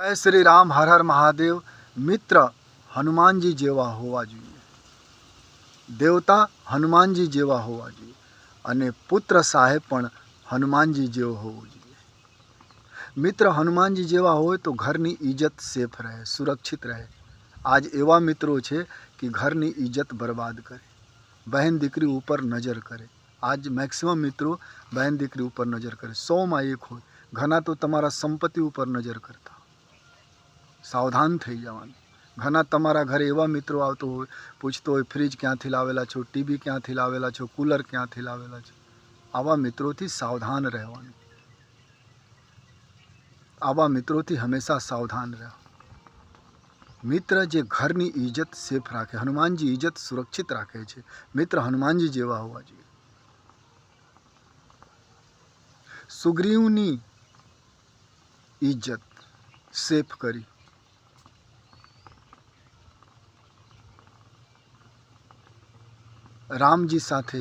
જય શ્રી રામ, હર હર મહાદેવ. મિત્ર, હનુમાનજી જેવા હોવા જોઈએ. દેવતા, હનુમાનજી જેવા હોવા જોઈએ. અને પુત્ર સાહેબ પણ હનુમાનજી જેવો હોવો જોઈએ. મિત્ર હનુમાનજી જેવા હોય તો ઘરની ઇજ્જત સેફ રહે, સુરક્ષિત રહે. આજ એવા મિત્રો છે કે ઘરની ઇજ્જત બરબાદ કરે. બહેન દીકરી ઉપર નજર કરે. આજ મેક્સિમમ મિત્રો બહેન દીકરી ઉપર નજર કરે. સોમાં એક હોય. ઘણા તો તમારા સંપત્તિ ઉપર નજર કરતા. સાવધાન થઈ જવાનું. ઘણા તમારા ઘરે એવા મિત્રો આવતો હોય, પૂછતો હોય, ફ્રીજ ક્યાંથી લાવેલા છો? ટીવી ક્યાંથી લાવેલા છો? કુલર ક્યાંથી લાવેલા છો? આવા મિત્રોથી સાવધાન રહેવાનું. આવા મિત્રોથી હંમેશા સાવધાન રહો. મિત્ર જે ઘરની ઇજ્જત સેફ રાખે, હનુમાનજી ઇજ્જત સુરક્ષિત રાખે છે. મિત્ર હનુમાનજી જેવા હોવા જોઈએ. સુગ્રીવની ઇજ્જત સેફ કરી. રામજી સાથે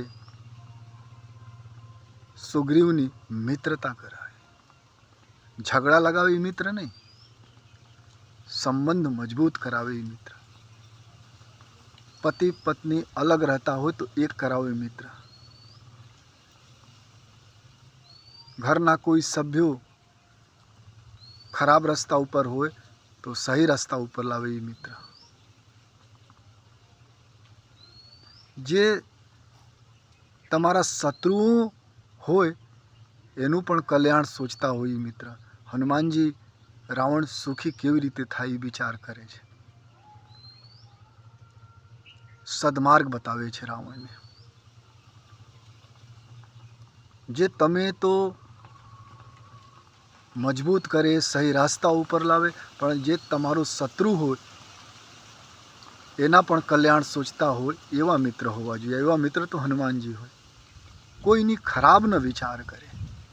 સુગ્રીવની મિત્રતા કરાવી ઝઘડા લગાવે એ મિત્ર નહીં સંબંધ મજબૂત કરાવે એ મિત્ર પતિ પત્ની અલગ રહેતા હોય તો એક કરાવે એ મિત્ર ઘરના કોઈ સભ્યો ખરાબ રસ્તા ઉપર હોય તો સહી રસ્તા ઉપર લાવે એ મિત્ર જે તમારા શત્રુઓ હોય, એનું પણ કલ્યાણ સોચતા હોય મિત્ર. હનુમાનજી રાવણ સુખી કેવી રીતે થાય એ વિચાર કરે છે. સદમાર્ગ બતાવે છે રાવણને. જે તમે તો મજબૂત કરે, સહી રાસ્તા ઉપર લાવે, પણ જે તમારું શત્રુ હોય એના પણ કલ્યાણ સોચતા હોય એવા મિત્ર હોવા જોઈએ, એવા મિત્ર તો હનુમાનજી હોય. કોઈની ખરાબ ન વિચાર કરે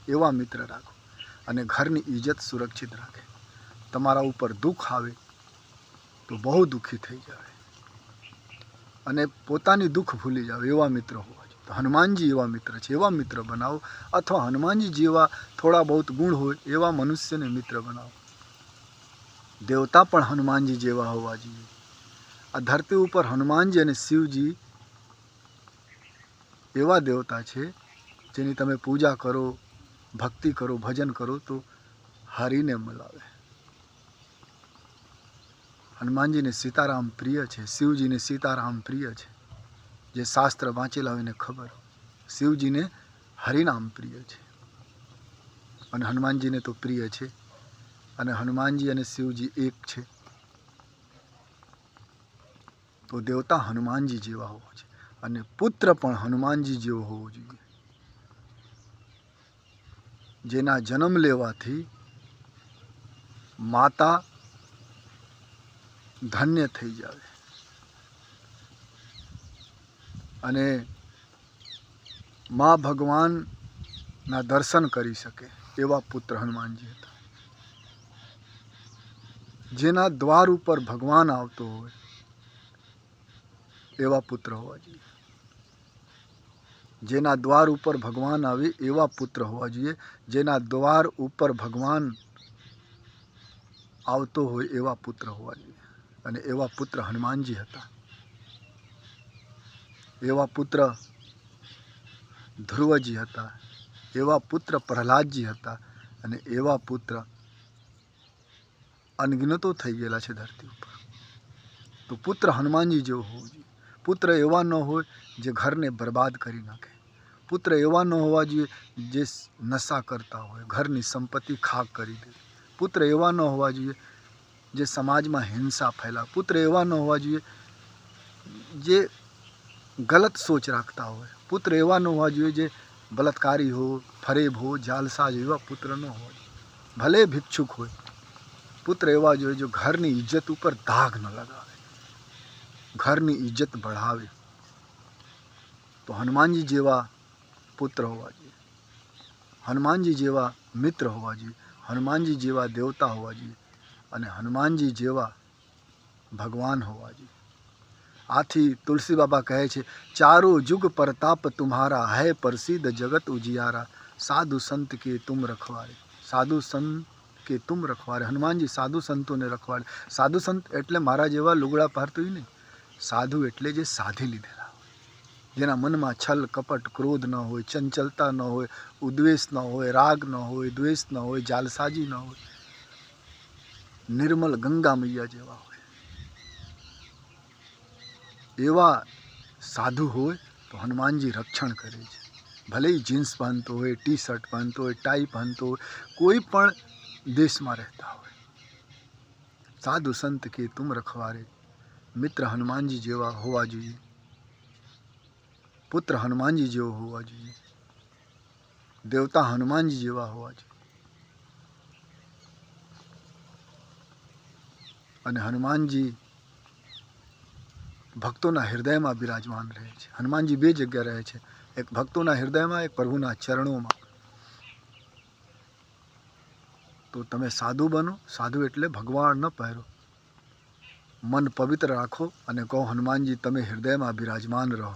એવા મિત્ર રાખો અને ઘરની ઇજ્જત સુરક્ષિત રાખે. તમારા ઉપર દુઃખ આવે તો બહુ દુઃખી થઈ જાય અને પોતાની દુઃખ ભૂલી જાવ એવા મિત્ર હોવા જોઈએ. તો હનુમાનજી એવા મિત્ર છે, એવા મિત્ર બનાવો. અથવા હનુમાનજી જેવા થોડા બહુ ગુણ હોય એવા મનુષ્યને મિત્ર બનાવો. દેવતા પણ હનુમાનજી જેવા હોવા જોઈએ. આ ધરતી ઉપર હનુમાનજી અને શિવજી એવા દેવતા છે, જેની તમે પૂજા કરો, ભક્તિ કરો, ભજન કરો, તો હરિને મળાવે હનુમાનજીને સીતારામ પ્રિય છે, શિવજીને સીતારામ પ્રિય છે, જે શાસ્ત્ર વાંચેલા હોય એને ખબર. શિવજીને હરિનામ પ્રિય છે. અને હનુમાનજીને તો પ્રિય છે. અને હનુમાનજી અને શિવજી એક છે. તો દેવતા હનુમાનજી જેવા હોવા જોઈએ. અને પુત્ર પણ હનુમાનજી જેવો હોવો જોઈએ. જેના જન્મ લેવાથી માતા ધન્ય થઈ જાય અને મા ભગવાનના દર્શન કરી શકે એવા પુત્ર હનુમાનજી હતા. જેના દ્વાર ઉપર ભગવાન આવતો હોય એવા પુત્ર હોવા જોઈએ. જેના દ્વાર ઉપર ભગવાન આવે એવા પુત્ર હોવા જોઈએ. જેના દ્વાર ઉપર ભગવાન આવતો હોય એવા પુત્ર હોવા જોઈએ. અને એવા પુત્ર હનુમાનજી હતા. એવા પુત્ર ધ્રુવજી હતા. એવા પુત્ર પ્રહલાદજી હતા. અને એવા પુત્ર અનગિનતો થઈ ગયેલા છે ધરતી ઉપર. તો પુત્ર હનુમાનજી જેવો હોવો જોઈએ. પુત્ર એવા ન હોય જે ઘરને બરબાદ કરી નાખે. પુત્ર એવા ન હોવા જોઈએ જે નશા કરતા હોય, ઘરની સંપત્તિ ખાક કરી દે. પુત્ર એવા ન હોવા જોઈએ જે સમાજમાં હિંસા ફેલા પુત્ર એવા ન હોવા જોઈએ જે ગલત સોચ રાખતા હોય. પુત્ર એવા ન હોવા જોઈએ જે બળાત્કારી હો, ફરેબ હો જાલસાજ એવા પુત્ર ન હોય ભલે ભિક્ષુક હોય, પુત્ર એવા જોઈએ જો ઘરની ઇજ્જત ઉપર દાગ ન લગાવે. ઘરની ઇજ્જત બઢાવે. તો હનુમાનજી જેવા પુત્ર હોવા જોઈએ. હનુમાનજી જેવા મિત્ર હોવા જોઈએ. હનુમાનજી જેવા દેવતા હોવા જોઈએ. અને હનુમાનજી જેવા ભગવાન હોવા જોઈએ. આથી તુલસી બાબા કહે છે, ચારો જુગ પ્રતાપ તુમ્હારા, હૈ પ્રસિદ્ધ જગત ઉજિયારા. સાધુ સંત કે તુમ રખવારે સાધુ સંત કે તુમ રખવારે હનુમાનજી સાધુ સંતોને રખવાડે. સાધુ સંત એટલે મારા જેવા લુગડા પહેરતું નહીં. સાધુ એટલે જે સાધી લીધેલા જેના મનમાં છલ, કપટ, ક્રોધ ન હોય, ચંચલતા ન હોય, ઉદ્વેષ ન હોય, રાગ ન હોય, દ્વેષ ન હોય, જાલસાજી ન હોય, નિર્મલ ગંગા મૈયા જેવા હોય. એવા સાધુ હોય તો હનુમાનજી રક્ષણ કરે છે. ભલે જીન્સ પહેનતો હોય ટી શર્ટ પહેનતો હોય, ટાઈ પહેનતો હોય, કોઈ પણ દેશમાં રહેતા હોય. સાધુ સંત કે તુમ રખવારે મિત્ર હનુમાનજી જેવા હોવા જોઈએ. પુત્ર હનુમાનજી જેવો હોવા જોઈએ. દેવતા હનુમાનજી જેવા હોવા જોઈએ. અને હનુમાનજી ભક્તોના હૃદયમાં બિરાજમાન રહે છે. હનુમાનજી બે જગ્યા રહે છે. એક ભક્તોના હૃદયમાં, એક પ્રભુના ચરણોમાં. તો તમે સાધુ બનો. સાધુ એટલે ભગવાન ન પહેરો. મન પવિત્ર રાખો અને કહો હનુમાનજી તમે હૃદયમાં બિરાજમાન રહો.